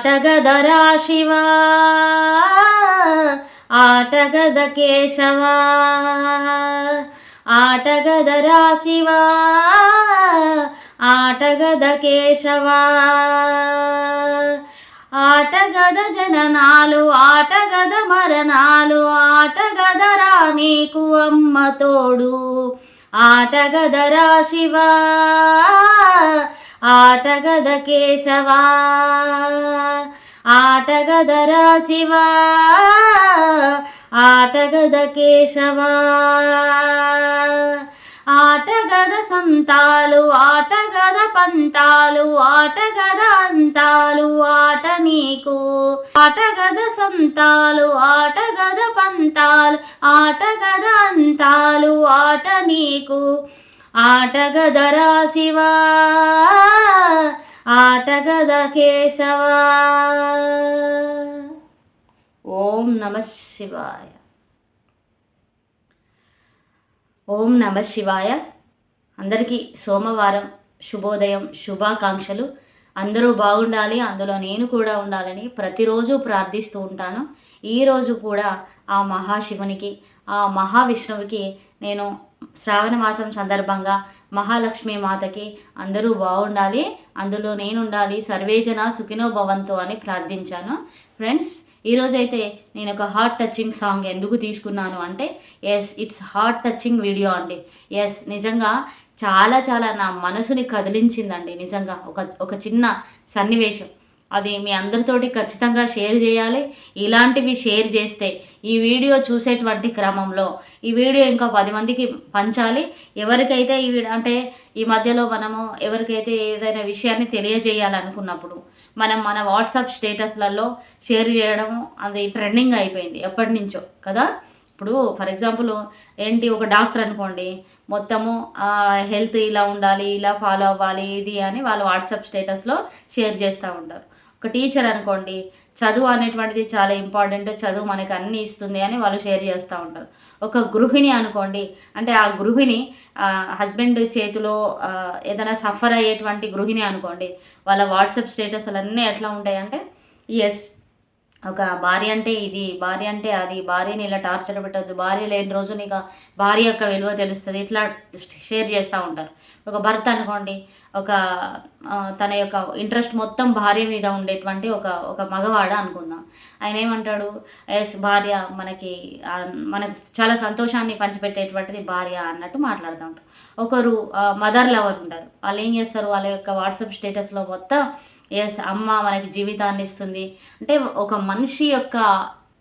ఆటగదరా శివా ఆటగద కేశవా ఆటగదరా శివా ఆటగద కేశవా. ఆటగద జననాలు ఆటగద మరణాలు ఆటగదరా నీకు అమ్మ తోడు ఆటగదరా శివా. ఆటగద కేశవా ఆటగదరా శివా ఆటగద కేశవా ఆటగద సంతాలు ఆటగద పంతాలు ఆటగద అంతాలు ఆట నీకు. ఆటగద సంతాలు ఆటగద పంతాలు ఆటగద అంతాలు ఆట నీకు. ఆటగదరా శివా ఆటగద కేశవా. ఓం నమ శివాయ. ఓం నమ శివాయ. అందరికీ సోమవారం శుభోదయం శుభాకాంక్షలు. అందరూ బాగుండాలి అందులో నేను కూడా ఉండాలని ప్రతిరోజు ప్రార్థిస్తూ ఉంటాను. ఈరోజు కూడా ఆ మహాశివునికి ఆ మహావిష్ణువుకి నేను శ్రావణ మాసం సందర్భంగా మహాలక్ష్మి మాతకి అందరూ బాగుండాలి అందులో నేను ఉండాలి సర్వేజన సుఖినో భవంతు అని ప్రార్థించాను. ఫ్రెండ్స్ ఈరోజైతే నేను ఒక హార్ట్ టచింగ్ సాంగ్ ఎందుకు తీసుకున్నాను అంటే yes it's heart touching video అండి. ఎస్ నిజంగా చాలా చాలా నా మనసుని కదిలించిందండి నిజంగా. ఒక ఒక చిన్న సన్నివేశం. అది మీ అందరితోటి ఖచ్చితంగా షేర్ చేయాలి. ఇలాంటివి షేర్ చేస్తే ఈ వీడియో చూసేటువంటి క్రమంలో ఈ వీడియో ఇంకా పది మందికి పంచాలి. ఎవరికైతే ఈ అంటే ఈ మధ్యలో మనము ఎవరికైతే ఏదైనా విషయాన్ని తెలియజేయాలనుకున్నప్పుడు మనం మన వాట్సాప్ స్టేటస్లలో షేర్ చేయడం అది ట్రెండింగ్ అయిపోయింది ఎప్పటి నుంచో కదా. ఇప్పుడు ఫర్ ఎగ్జాంపుల్ ఏంటి ఒక డాక్టర్ అనుకోండి మొత్తము హెల్త్ ఇలా ఉండాలి ఇలా ఫాలో అవ్వాలి ఇది అని వాళ్ళు వాట్సాప్ స్టేటస్లో షేర్ చేస్తూ ఉంటారు. ఒక టీచర్ అనుకోండి చదువు అనేటువంటిది చాలా ఇంపార్టెంట్ చదువు మనకి అన్ని ఇస్తుంది అని వాళ్ళు షేర్ చేస్తూ ఉంటారు. ఒక గృహిణి అనుకోండి అంటే ఆ గృహిణి హస్బెండ్ చేతిలో ఏదైనా సఫర్ అయ్యేటువంటి గృహిణి అనుకోండి వాళ్ళ వాట్సాప్ స్టేటస్లు అన్నీ ఎట్లా ఉంటాయంటే ఎస్ ఒక భార్య అంటే ఇది భార్య అంటే అది భార్యని ఇలా టార్చర్ పెట్టద్దు భార్య లేని రోజు నీకు భార్య యొక్క విలువ తెలుస్తుంది ఇట్లా షేర్ చేస్తూ ఉంటారు. ఒక భర్త అనుకోండి ఒక తన యొక్క ఇంట్రెస్ట్ మొత్తం భార్య మీద ఉండేటువంటి ఒక ఒక మగవాడ అనుకుందాం. ఆయన ఏమంటాడు ఎస్ భార్య మనకి మనకు చాలా సంతోషాన్ని పంచిపెట్టేటువంటిది భార్య అన్నట్టు మాట్లాడుతూ ఉంటారు. ఒకరు మదర్ లవర్ ఉంటారు. వాళ్ళు ఏం చేస్తారు వాళ్ళ యొక్క వాట్సాప్ స్టేటస్లో మొత్తం ఎస్ అమ్మ మనకి జీవితాన్ని ఇస్తుంది. అంటే ఒక మనిషి యొక్క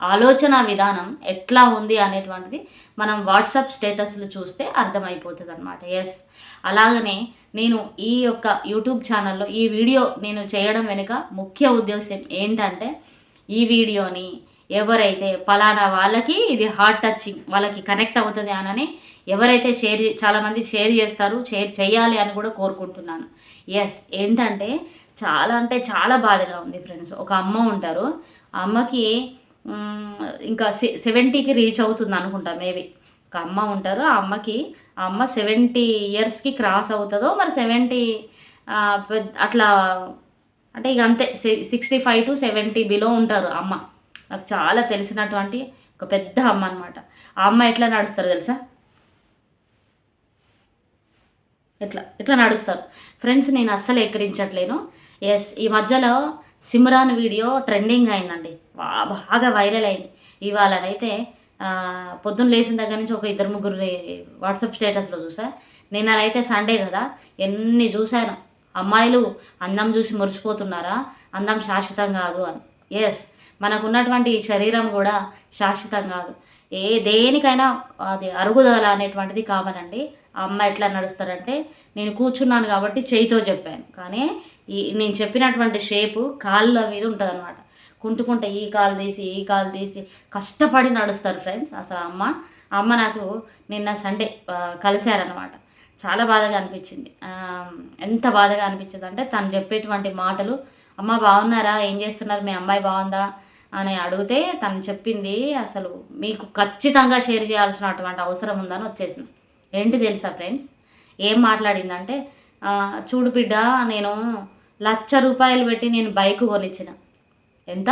ఆలోచన విధానం ఎట్లా ఉంది అనేటువంటిది మనం వాట్సాప్ స్టేటస్లు చూస్తే అర్థమైపోతుంది అనమాట ఎస్ అలాగనే నేను ఈ యొక్క యూట్యూబ్ ఛానల్లో ఈ వీడియో నేను చేయడం వెనుక ముఖ్య ఉద్దేశం ఏంటంటే ఈ వీడియోని ఎవరైతే పలానా వాళ్ళకి ఇది హార్ట్ టచింగ్ వాళ్ళకి కనెక్ట్ అవుతుంది అనని ఎవరైతే షేర్ చాలామంది షేర్ చేస్తారు షేర్ చేయాలి అని కూడా కోరుకుంటున్నాను. ఎస్ ఏంటంటే చాలా అంటే చాలా బాధగా ఉంది ఫ్రెండ్స్. ఒక అమ్మ ఉంటారు. ఆ అమ్మకి ఇంకా సెవెంటీకి రీచ్ అవుతుంది అనుకుంటా మేబీ. ఒక అమ్మ ఉంటారు ఆ అమ్మకి ఆ అమ్మ సెవెంటీ ఇయర్స్కి క్రాస్ అవుతుందో మరి సెవెంటీ అట్లా అంటే ఇక అంతే sixty five to seventy below ఉంటారు అమ్మ. నాకు చాలా తెలిసినటువంటి ఒక పెద్ద అమ్మ అనమాట ఆ అమ్మ ఎట్లా నడుస్తారు తెలుసా? ఎట్లా ఇట్లా నడుస్తారు? ఫ్రెండ్స్ నేను అస్సలు ఎక్కిరించట్లేను. ఎస్ ఈ మధ్యలో సిమ్రాన్ వీడియో ట్రెండింగ్ అయిందండి. బాగా వైరల్ అయింది. ఇవాళనైతే పొద్దున్న లేచిన దగ్గర నుంచి ఒక ఇద్దరు ముగ్గురు వాట్సాప్ స్టేటస్లో చూసా. నిన్ననైతే సండే కదా ఎన్ని చూశాను. అమ్మాయిలు అందం చూసి మురిసిపోతున్నారా? అందం శాశ్వతం కాదు అని. ఎస్ మనకున్నటువంటి ఈ శరీరం కూడా శాశ్వతం కాదు. ఏ దేనికైనా అది అరుగుదల అనేటువంటిది కామన్ అండి. ఆ అమ్మ ఎట్లా నడుస్తారంటే నేను కూర్చున్నాను కాబట్టి చేయితో చెప్పాను. కానీ ఈ నేను చెప్పినటువంటి షేపు కాళ్ళ మీద ఉంటుంది అనమాట కుంటుకుంట ఈ కాలు తీసి ఈ కాలు తీసి కష్టపడి నడుస్తారు ఫ్రెండ్స్. అసలు అమ్మ అమ్మ నాకు నిన్న సండే కలిశారనమాట చాలా బాధగా అనిపించింది. ఎంత బాధగా అనిపించింది అంటే తను చెప్పేటువంటి మాటలు అమ్మ బాగున్నారా? ఏం చేస్తున్నారు? మీ అమ్మాయి బాగుందా? అని అడిగితే తను చెప్పింది అసలు మీకు ఖచ్చితంగా షేర్ చేయాల్సినటువంటి అవసరం ఉందని వచ్చేసింది. ఏంటి తెలుసా ఫ్రెండ్స్? ఏం మాట్లాడిందంటే చూడు బిడ్డ నేను లక్ష రూపాయలు పెట్టి నేను బైక్ కొనిచ్చిన. ఎంత?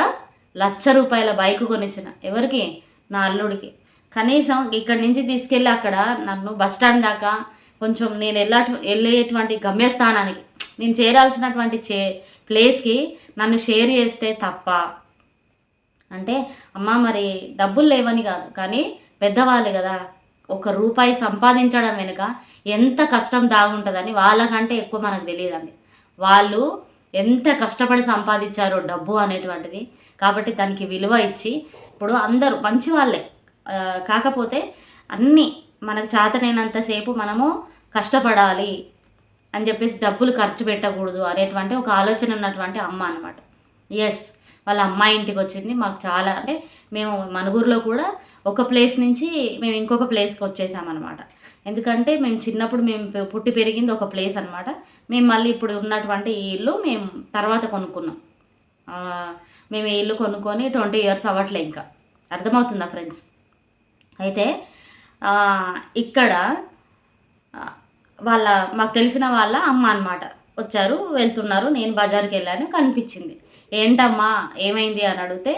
లక్ష రూపాయల బైక్ కొనిచ్చిన ఎవరికి? నా అల్లుడికి. కనీసం ఇక్కడి నుంచి తీసుకెళ్ళి అక్కడ నన్ను బస్ స్టాండ్ దాకా కొంచెం నేను వెళ్ళ వెళ్ళేటువంటి గమ్యస్థానానికి నేను చేరాల్సినటువంటి చే ప్లేస్కి నన్ను షేర్ చేస్తే తప్ప. అంటే అమ్మ మరి డబ్బులు లేవని కాదు కానీ పెద్దవాళ్ళు కదా ఒక రూపాయి సంపాదించడం వెనుక ఎంత కష్టం దాగుంటుందని వాళ్ళకంటే ఎక్కువ మనకు తెలియదండి. వాళ్ళు ఎంత కష్టపడి సంపాదించారో డబ్బు అనేటువంటిది. కాబట్టి దానికి విలువ ఇచ్చి ఇప్పుడు అందరూ మంచి వాళ్ళే. కాకపోతే అన్నీ మనకు చేతనైనంతసేపు మనము కష్టపడాలి అని చెప్పేసి డబ్బులు ఖర్చు పెట్టకూడదు అనేటువంటి ఒక ఆలోచన ఉన్నటువంటి అమ్మ అనమాట ఎస్ వాళ్ళ అమ్మాయి ఇంటికి వచ్చింది. మాకు చాలా అంటే మేము మనుగురులో కూడా ఒక ప్లేస్ నుంచి మేము ఇంకొక ప్లేస్కి వచ్చేసామన్నమాట. ఎందుకంటే మేము చిన్నప్పుడు మేము పుట్టి పెరిగింది ఒక ప్లేస్ అనమాట మేము మళ్ళీ ఇప్పుడు ఉన్నటువంటి ఈ ఇల్లు మేము తర్వాత కొనుక్కున్నాం. మేము ఈ ఇల్లు కొనుక్కొని ట్వంటీ ఇయర్స్ అవ్వట్లే ఇంకా. అర్థమవుతుందా ఫ్రెండ్స్? అయితే ఇక్కడ వాళ్ళ మాకు తెలిసిన వాళ్ళ అమ్మ అన్నమాట. వచ్చారు వెళ్తున్నారు నేను బజార్కి వెళ్ళాను కనిపించింది. ఏంటమ్మా ఏమైంది? అని అడిగితే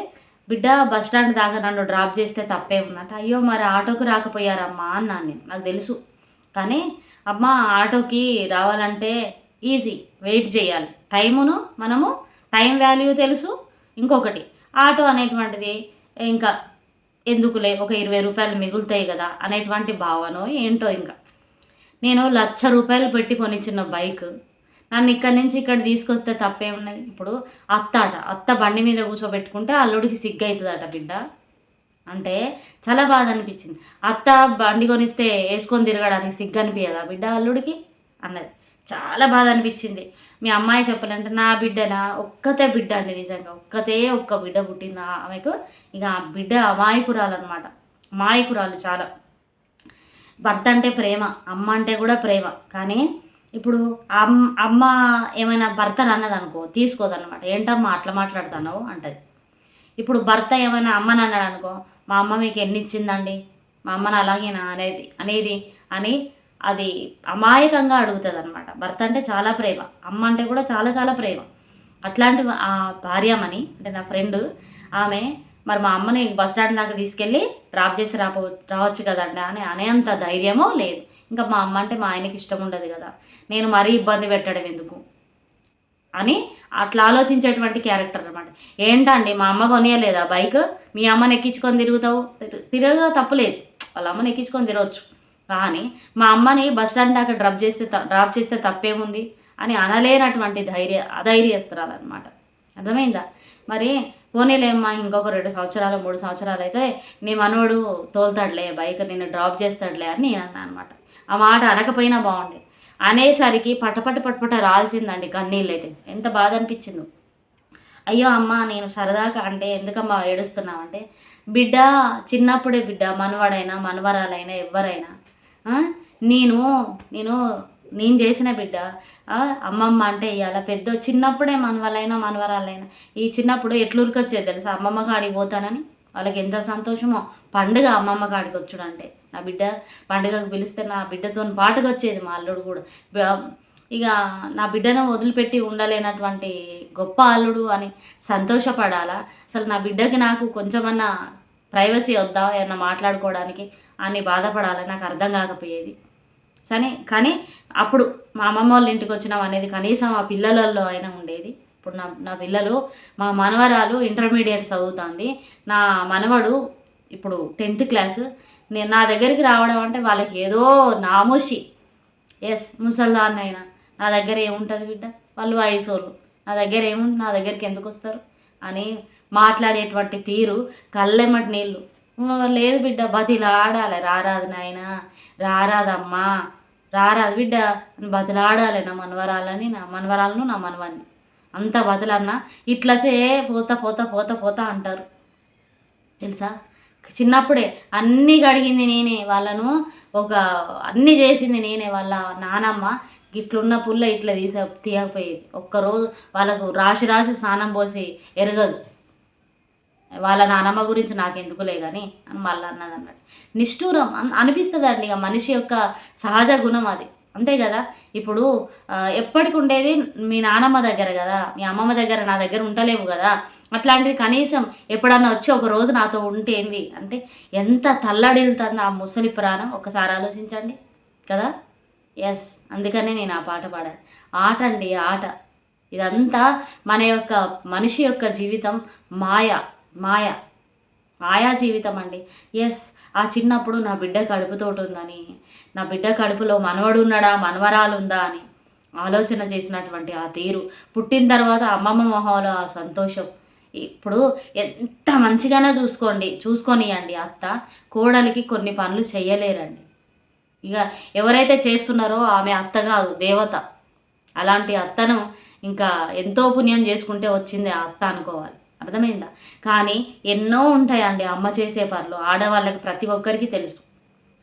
బిడ్డ బస్ స్టాండ్ దాకా నన్ను డ్రాప్ చేస్తే తప్పే ఉందంట. అయ్యో మరి ఆటోకి రాకపోయారమ్మా అన్నాను నేను. నాకు తెలుసు. కానీ అమ్మ ఆటోకి రావాలంటే ఈజీ. వెయిట్ చేయాలి. టైమును మనము టైం వాల్యూ తెలుసు. ఇంకొకటి ఆటో అనేటువంటిది ఇంకా ఎందుకులే ఒక ఇరవై రూపాయలు మిగులుతాయి కదా అనేటువంటి భావన ఏంటో ఇంకా. నేను లక్ష రూపాయలు పెట్టి కొనిచ్చిన బైక్ నన్ను ఇక్కడి నుంచి ఇక్కడ తీసుకొస్తే తప్పే ఉన్నది ఇప్పుడు అత్త అట అత్త బండి మీద కూర్చోబెట్టుకుంటే అల్లుడికి సిగ్గు అవుతుందట బిడ్డ. అంటే చాలా బాధ అనిపించింది అత్త బండి కొనిస్తే వేసుకొని తిరగడానికి సిగ్గు అనిపించదా బిడ్డ అల్లుడికి? అన్నది. చాలా బాధ అనిపించింది మీ అమ్మాయి చెప్పాలంటే నా బిడ్డనా? ఒక్కతే బిడ్డ అండి నిజంగా. ఒక్కతే ఒక్క బిడ్డ పుట్టింది? ఆమెకు ఇక ఆ బిడ్డ అమాయకురాలన్నమాట. అనమాట చాలా. భర్త అంటే ప్రేమ అమ్మ అంటే కూడా ప్రేమ. కానీ ఇప్పుడు అమ్ అమ్మ ఏమైనా భర్తను అన్నది అనుకో తీసుకోదన్నమాట. ఏంటమ్మా అట్లా మాట్లాడుతున్నావు? అంటది. ఇప్పుడు భర్త ఏమైనా అమ్మని అన్నాడు అనుకో మా అమ్మ మీకు ఎన్ని ఇచ్చిందండి మా అమ్మని అలాగేనా? అనేది అనేది అని అది అమాయకంగా అడుగుతుంది అనమాట భర్త అంటే చాలా ప్రేమ. అమ్మ అంటే కూడా చాలా చాలా ప్రేమ. అట్లాంటి ఆ భార్యమని అంటే నా ఫ్రెండ్ ఆమె మరి మా అమ్మని బస్ స్టాండ్ దాకా తీసుకెళ్ళి డ్రాప్ చేసి రాపో రావచ్చు కదండి అని అనేంత ధైర్యమో లేదు. ఇంకా మా అమ్మ అంటే మా ఆయనకి ఇష్టం ఉండదు కదా. నేను మరీ ఇబ్బంది పెట్టడం ఎందుకు? అని అట్లా ఆలోచించేటువంటి క్యారెక్టర్ అనమాట ఏంటండి మా అమ్మ కొనియలేదా బైక్? మీ అమ్మని ఎక్కించుకొని తిరుగుతావు? తిరగ తప్పలేదు. వాళ్ళ అమ్మని ఎక్కించుకొని తిరగచ్చు. కానీ మా అమ్మని బస్ స్టాండ్ దాకా డ్రాప్ చేస్తే డ్రాప్ చేస్తే తప్పేముంది? అని అనలేనటువంటి ధైర్య అధైర్యస్తురాలు అనమాట అర్థమైందా? మరి పోనీలేమ్మా ఇంకొక రెండు సంవత్సరాలు మూడు సంవత్సరాలు అయితే నీ మనవడు తోలుతాడులే బైక్ నిన్ను డ్రాప్ చేస్తాడులే అని నేను అన్నా అనమాట ఆ మాట అనకపోయినా బాగుండే. అనేసరికి పటపట పటపట రాల్చిందండి కన్నీళ్ళు అయితే ఎంత బాధ అనిపించిందో అయ్యో అమ్మ నేను సరదాగా అంటే ఎందుకమ్మా ఏడుస్తున్నావు అంటే బిడ్డ చిన్నప్పుడే బిడ్డ మనవాడైనా మనవరాలైనా ఎవరైనా నేను నేను నేను చేసిన బిడ్డ అమ్మమ్మ అంటే ఇవాళ పెద్ద చిన్నప్పుడే మనవలైనా మనవరాలైనా ఈ చిన్నప్పుడు ఎట్లు ఉరికొచ్చేది తెలుసా? అమ్మమ్మ కాడికి పోతానని? వాళ్ళకి ఎంత సంతోషమో పండుగ అమ్మమ్మ కాడికి వచ్చుడు అంటే నా బిడ్డ పండుగకు పిలిస్తే నా బిడ్డతో పాటుగా వచ్చేది మా అల్లుడు కూడా. ఇక నా బిడ్డను వదిలిపెట్టి ఉండలేనటువంటి గొప్ప అల్లుడు అని సంతోషపడాలా? అసలు నా బిడ్డకి నాకు కొంచెమన్నా ప్రైవసీ వద్దా ఏమన్నా మాట్లాడుకోవడానికి అని బాధపడాలి? నాకు అర్థం కాకపోయేది. సరే కానీ అప్పుడు మా అమ్మమ్మ వాళ్ళ ఇంటికి వచ్చినాం అనేది కనీసం ఆ పిల్లలలో అయినా ఉండేది. ఇప్పుడు నా నా పిల్లలు మా మనవరాలు ఇంటర్మీడియట్ చదువుతుంది. నా మనవడు ఇప్పుడు టెన్త్ క్లాస్. నేను నా దగ్గరికి రావడం అంటే వాళ్ళకి ఏదో నామోషి. ఎస్ ముసల్దాన్ అయినా నా దగ్గర ఏముంటుంది బిడ్డ? వాళ్ళు వయసోళ్ళు. నా దగ్గర ఏముంది నా దగ్గరికి ఎందుకు వస్తారు? అని మాట్లాడేటువంటి తీరు కళ్ళెమ్మటి నీళ్ళు. లేదు బిడ్డ బతిలాడాలి. రారాదు నాయన. రారాదమ్మా. రారాదు బిడ్డ. బతిలాడాలి నా మనవరాలని నా మనవరాలను నా మనవాన్ని. అంత బతులన్నా ఇట్లా చే పోతా పోతా పోతా పోతా అంటారు. తెలుసా? చిన్నప్పుడే అన్నీ కడిగింది నేనే వాళ్ళను ఒక అన్నీ చేసింది నేనే వాళ్ళ నానమ్మ ఇట్లున్న పుల్ల ఇట్లా తీస తీయకపోయేది. ఒక్కరోజు వాళ్ళకు రాశి రాశి స్నానం పోసి ఎరగదు. వాళ్ళ నానమ్మ గురించి నాకెందుకులే కానీ అని మళ్ళీ అన్నది అన్నట్టు నిష్ఠూరం అనిపిస్తుంది అండి ఇక మనిషి యొక్క సహజ గుణం అది. అంతే కదా? ఇప్పుడు ఎప్పటికి ఉండేది మీ నానమ్మ దగ్గర కదా? మీ అమ్మమ్మ దగ్గర నా దగ్గర ఉండలేవు కదా? అట్లాంటిది కనీసం ఎప్పుడన్నా వచ్చి ఒక రోజు నాతో ఉంటే ఏంది? అంటే ఎంత తల్లడిల్తుంది ఆ ముసలి ప్రాణం? ఒకసారి ఆలోచించండి కదా? ఎస్ అందుకనే నేను ఆ పాట పాడాను. ఆట అండి ఆట. ఇదంతా మన యొక్క మనిషి యొక్క జీవితం మాయ మాయ. మాయా జీవితం అండి. ఎస్ ఆ చిన్నప్పుడు నా బిడ్డ కడుపుతోటి ఉందని నా బిడ్డ కడుపులో మనవడు ఉన్నాడా మనవరాలు ఉందా అని ఆలోచన చేసినటువంటి ఆ తీరు. పుట్టిన తర్వాత అమ్మమ్మ మొహంలో ఆ సంతోషం. ఇప్పుడు ఎంత మంచిగానే చూసుకోండి చూసుకొనియండి అత్త. కోడలికి కొన్ని పనులు చేయలేరండి ఇక ఎవరైతే చేస్తున్నారో ఆమె అత్త కాదు దేవత. అలాంటి అత్తను ఇంకా ఎంతో పుణ్యం చేసుకుంటే వచ్చింది ఆ అత్త అనుకోవాలి. అర్థమైందా? కానీ ఎన్నో ఉంటాయండి అమ్మ చేసే పనులు. ఆడవాళ్ళకి ప్రతి ఒక్కరికి తెలుసు.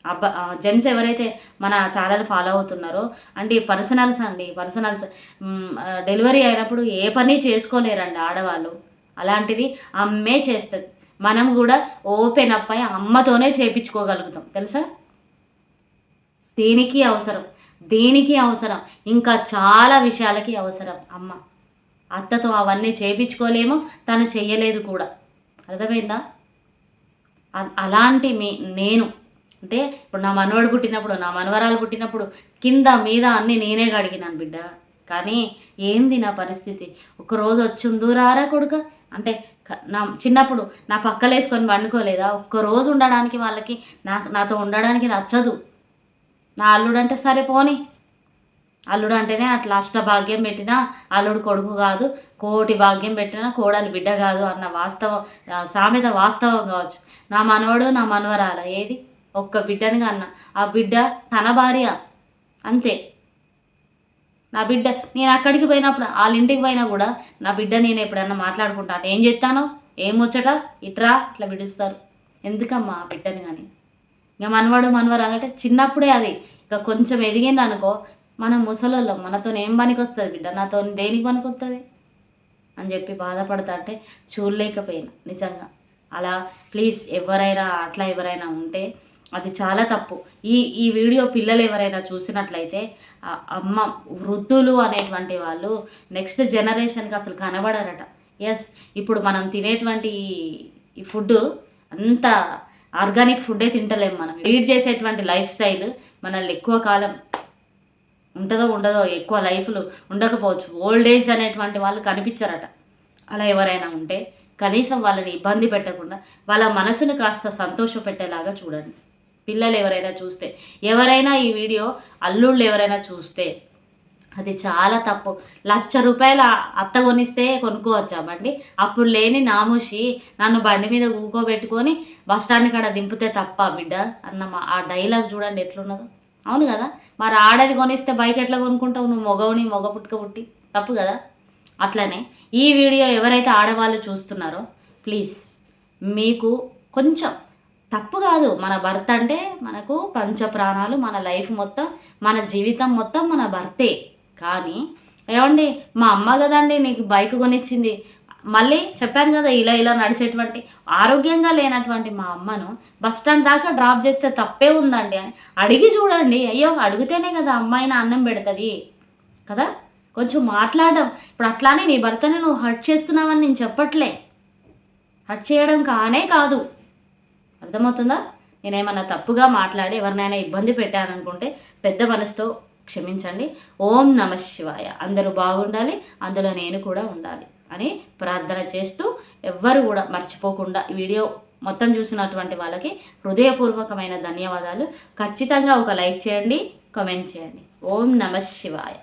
అబ్బా జెంట్స్ ఎవరైతే మన ఛానల్ ఫాలో అవుతున్నారో అంటే పర్సనల్స్ అండి పర్సనల్స్ డెలివరీ అయినప్పుడు ఏ పని చేసుకోలేరండి ఆడవాళ్ళు. అలాంటిది అమ్మే చేస్తుంది. మనం కూడా ఓపెన్ అప్ అయి అమ్మతోనే చేయించుకోగలుగుతాం తెలుసా? దేనికి అవసరం. దేనికి అవసరం. ఇంకా చాలా విషయాలకి అవసరం అమ్మ. అత్తతో అవన్నీ చేయించుకోలేము తను చెయ్యలేదు కూడా. అర్థమైందా? అలాంటి మీ నేను అంటే ఇప్పుడు నా మనవడు పుట్టినప్పుడు నా మనవరాలు పుట్టినప్పుడు కింద మీద అన్నీ నేనే గడిగినాను బిడ్డ. కానీ ఏంది నా పరిస్థితి? ఒకరోజు వచ్చిందురారా కొడుక? అంటే నా చిన్నప్పుడు నా పక్కలేసుకొని వండుకోలేదా ఒక్కరోజు ఉండడానికి వాళ్ళకి నా నాతో ఉండడానికి నచ్చదు. నా అల్లుడు అంటే సరే పోని. అల్లుడు అంటేనే అట్లా అష్టభాగ్యం పెట్టిన అల్లుడు కొడుకు కాదు కోటి భాగ్యం పెట్టిన కోడలు బిడ్డ కాదు అన్న వాస్తవం సామెత వాస్తవం కావచ్చు. నా మనవడు నా మనవరాల? ఏది? ఒక్క బిడ్డని అన్న ఆ బిడ్డ తన భార్య. అంతే. నా బిడ్డ నేను అక్కడికి పోయినప్పుడు వాళ్ళ ఇంటికి పోయినా కూడా నా బిడ్డ నేను ఎప్పుడన్నా మాట్లాడుకుంటా ఏం చెప్తాను ఏం ముచ్చట? ఇట్రా ఇట్లా పిలుస్తారు. ఎందుకమ్మా ఆ బిడ్డని కానీ ఇంకా మనవాడు మనవరాలంటే చిన్నప్పుడే అది. ఇక కొంచెం ఎదిగింది అనుకో మనం ముసలోళ్ళం మనతో ఏం పనికి వస్తుంది బిడ్డ? నాతో దేనికి పనికి వస్తుంది అని చెప్పి బాధపడతా అంటే చూడలేకపోయినా నిజంగా. అలా ప్లీజ్ ఎవరైనా అట్లా ఎవరైనా ఉంటే అది చాలా తప్పు. ఈ ఈ వీడియో పిల్లలు ఎవరైనా చూసినట్లయితే అమ్మ వృద్ధులు అనేటువంటి వాళ్ళు నెక్స్ట్ జనరేషన్కి అసలు కనబడరట. ఎస్ ఇప్పుడు మనం తినేటువంటి ఈ ఫుడ్ అంత ఆర్గానిక్ ఫుడ్డే తింటలేము మనం. లీడ్ చేసేటువంటి లైఫ్ స్టైల్ మనల్ని ఎక్కువ కాలం ఉంటుందో ఉండదో ఎక్కువ లైఫ్లు ఉండకపోవచ్చు. ఓల్డ్ ఏజ్ అనేటువంటి వాళ్ళు కనిపించారట. అలా ఎవరైనా ఉంటే కనీసం వాళ్ళని ఇబ్బంది పెట్టకుండా వాళ్ళ మనసును కాస్త సంతోష పెట్టేలాగా చూడండి. పిల్లలు ఎవరైనా చూస్తే ఎవరైనా ఈ వీడియో అల్లుళ్ళు ఎవరైనా చూస్తే అది చాలా తప్పు. లక్ష రూపాయల అత్త కొనిస్తే కొనుక్కోవచ్చా బండి? అప్పుడు లేని నాముషి నన్ను బండి మీద ఊకోబెట్టుకొని బస్ స్టాండ్ కాడ దింపితే తప్ప బిడ్డ అన్న ఆ డైలాగ్ చూడండి ఎట్లున్నదో. అవును కదా? మరి ఆడది కొనిస్తే బైక్ ఎట్లా కొనుక్కుంటావు? నువ్వు మొగవుని మొగ పుట్టుక పుట్టి. తప్పు కదా? అట్లనే ఈ వీడియో ఎవరైతే ఆడవాళ్ళు చూస్తున్నారో ప్లీజ్ మీకు కొంచెం తప్పు కాదు. మన భర్త అంటే మనకు పంచ ప్రాణాలు మన లైఫ్ మొత్తం మన జీవితం మొత్తం మన భర్తే. కానీ ఏమండి మా అమ్మ కదండి నీకు బైక్ కొనిచ్చింది. మళ్ళీ చెప్పాను కదా ఇలా ఇలా నడిచేటువంటి ఆరోగ్యంగా లేనటువంటి మా అమ్మను బస్ స్టాండ్ దాకా డ్రాప్ చేస్తే తప్పే ఉందండి అని అడిగి చూడండి. అయ్యో అడిగితేనే కదా అమ్మాయిని అన్నం పెడుతుంది. కదా? కొంచెం మాట్లాడడం. ఇప్పుడు అట్లానే నీ భర్తని నువ్వు హర్ట్ చేస్తున్నావని నేను చెప్పట్లే. హర్ట్ చేయడం కానే కాదు. అర్థమవుతుందా? నేనేమన్నా తప్పుగా మాట్లాడి ఎవరినైనా ఇబ్బంది పెట్టాననుకుంటే పెద్ద మనసుతో క్షమించండి. ఓం నమ శివాయ. అందరూ బాగుండాలి. అందులో నేను కూడా ఉండాలి. అని ప్రార్థన చేస్తూ ఎవ్వరు కూడా మర్చిపోకుండా వీడియో మొత్తం చూసినటువంటి వాళ్ళకి హృదయపూర్వకమైన ధన్యవాదాలు. ఖచ్చితంగా ఒక లైక్ చేయండి కామెంట్ చేయండి. ఓం నమ శివాయ.